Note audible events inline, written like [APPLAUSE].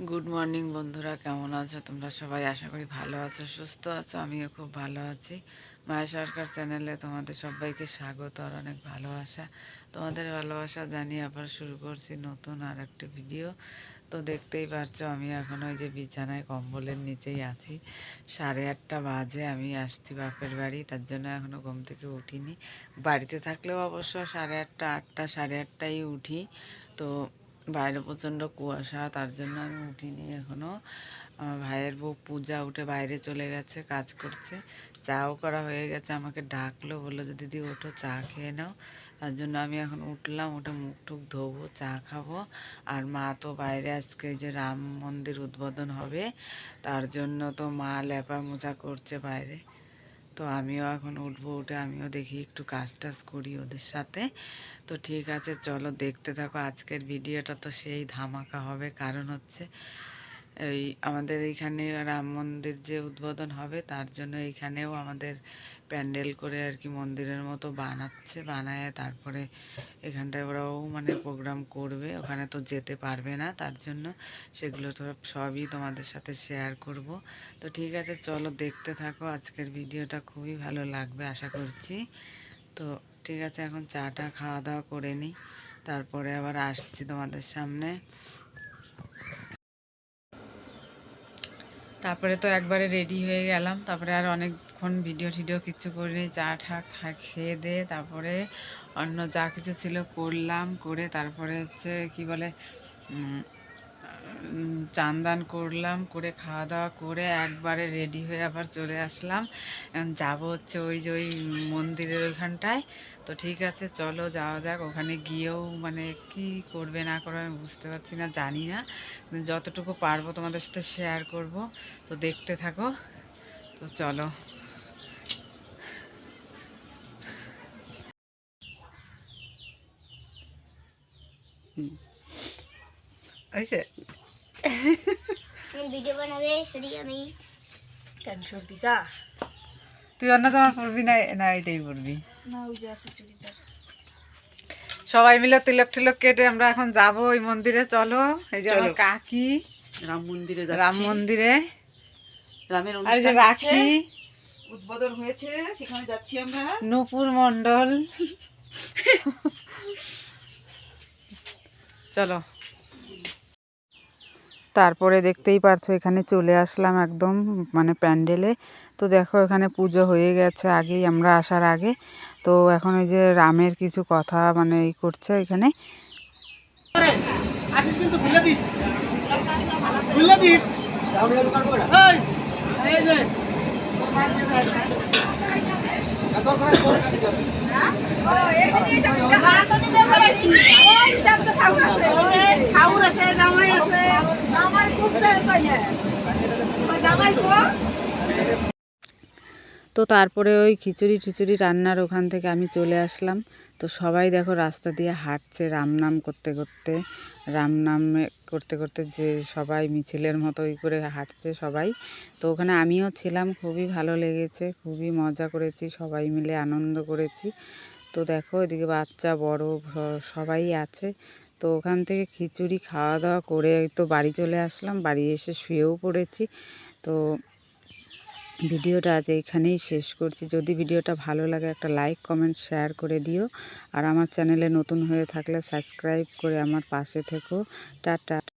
Good morning বন্ধুরা। কেমন আছো? তোমরা সবাই আশা করি ভালো আছো, সুস্থ আছো, আমিও খুব ভালো আছি। মায়া সরকার চ্যানেলে তোমাদের সবাইকে স্বাগত আর অনেক ভালোবাসা। তোমাদের ভালোবাসা জানিয়ে আবার শুরু করছি নতুন আর একটা ভিডিও তো দেখতেই পারছ, আমি এখন ওই যে বিছানায় কম্বলের নিচেই আছি। সাড়ে আটটা বাজে, আমি আসছি বাপের বাড়ি, তার জন্য এখনও ঘুম থেকে উঠিনি। বাড়িতে থাকলেও অবশ্য সাড়ে আটটা আটটা, সাড়ে আটটাই উঠি। তো বাইরে প্রচণ্ড কুয়াশা, তার জন্য আমি উঠিনি এখনও আমার ভাইয়ের বউ পূজা উঠে বাইরে চলে গেছে, কাজ করছে। চাও করা হয়ে গেছে, আমাকে ডাকলো, বলল যে, দিদি, ওঠো, চা খেয়ে নাও। তার জন্য আমি এখন উঠলাম, উঠে মুখ টুক ধোবো, চা খাব। আর মা তো বাইরে, আজকে যে রাম মন্দির উদ্বোধন হবে, তার জন্য তো মা লেপা মোচা করছে বাইরে। তো আমিও এখন উঠবো, উঠে আমিও দেখি একটু কাজ টাজ করি ওদের সাথে। তো ঠিক আছে, চলো দেখতে থাকো, আজকের ভিডিওটা তো সেই ধামাকা হবে। কারণ হচ্ছে এই আমাদের এইখানে রাম মন্দির যে উদ্বোধন হবে, তার জন্য এইখানেও আমাদের প্যান্ডেল করে আর কি মন্দিরের মতো বানাচ্ছে, বানায় তারপরে এখানটায় ওরাও মানে প্রোগ্রাম করবে, ওখানে তো যেতে পারবে না, তার জন্য সেগুলো তো সবই তোমাদের সাথে শেয়ার করব। তো ঠিক আছে, চলো দেখতে থাকো, আজকের ভিডিওটা খুবই ভালো লাগবে, আশা করছি। তো ঠিক আছে, এখন চাটা খাওয়া দাওয়া করে নিই, তারপরে আবার আসছি তোমাদের সামনে। তারপরে তো একবারে রেডি হয়ে গেলাম। তারপরে আর অনেকক্ষণ ভিডিও টিডিও কিছু করিনি। চা ঠা খা খেয়ে দিয়ে তারপরে অন্য যা কিছু ছিল করলাম, করে তারপরে হচ্ছে কি বলে চান দান করলাম, করে খাওয়া দাওয়া করে একবারে রেডি হয়ে আবার চলে আসলাম। যাব হচ্ছে ওই যে ওই মন্দিরের ওইখানটায়। তো ঠিক আছে, চলো যাওয়া যাক। ওখানে গিয়েও মানে কি করবে না করবে আমি বুঝতে পারছি না, জানি না। যতটুকু পারব তোমাদের সাথে শেয়ার করব। তো দেখতে থাকো। তো চলো। হয়েছে ভিডিও বানাবে সরি আমি। কেন সর্দি যা। তুই অন্য জামা পরবি না না এটাই পরবি। না ওই যে আছে চুড়িদার। সবাই মিলে তিলক টিলক কেটে আমরা এখন যাব ওই মন্দিরে চলো। এই যে আমার কাকি। রাম মন্দিরে রাম মন্দিরে। রামের অনুষ্ঠান রাখি। উদ্বোধন হয়েছে সেখানে যাচ্ছি আমরা। নূপুর মন্ডল [LAUGHS] চলো। তারপরে দেখতেই পারছ এখানে চলে আসলাম একদম মানে প্যান্ডেলে তো দেখো এখানে পুজো হয়ে গেছে আগেই আমরা আসার আগে তো এখন ওই যে রামের কিছু কথা মানে এই করছে এখানে আসিস কিন্তু ভুলে দিস ভুলে দিস এই, এই যে। তো তারপরে ওই খিচুড়ি টিচুড়ি রান্নার ওখান থেকে আমি চলে আসলাম। তো সবাই দেখো রাস্তা দিয়ে হাঁটছে রামনাম করতে করতে রাম নাম করতে করতে যে সবাই মিছিলের মতো ওই করে হাঁটছে সবাই। তো ওখানে আমিও ছিলাম, খুবই ভালো লেগেছে, খুবই মজা করেছি, সবাই মিলে আনন্দ করেছি। তো দেখো এদিকে বাচ্চা, বড় সবাই আছে। তো ওখান থেকে খিচুড়ি খাওয়া দাওয়া করে তো বাড়ি চলে আসলাম। বাড়ি এসে শুয়েও পড়েছি। তো ভিডিওটা আজ এইখানেই শেষ করছি। যদি ভিডিওটা ভালো লাগে একটা লাইক, কমেন্ট, শেয়ার করে দিও। আর আমার চ্যানেলে নতুন হয়ে থাকলে সাবস্ক্রাইব করে আমার পাশে থেকো। টাটা।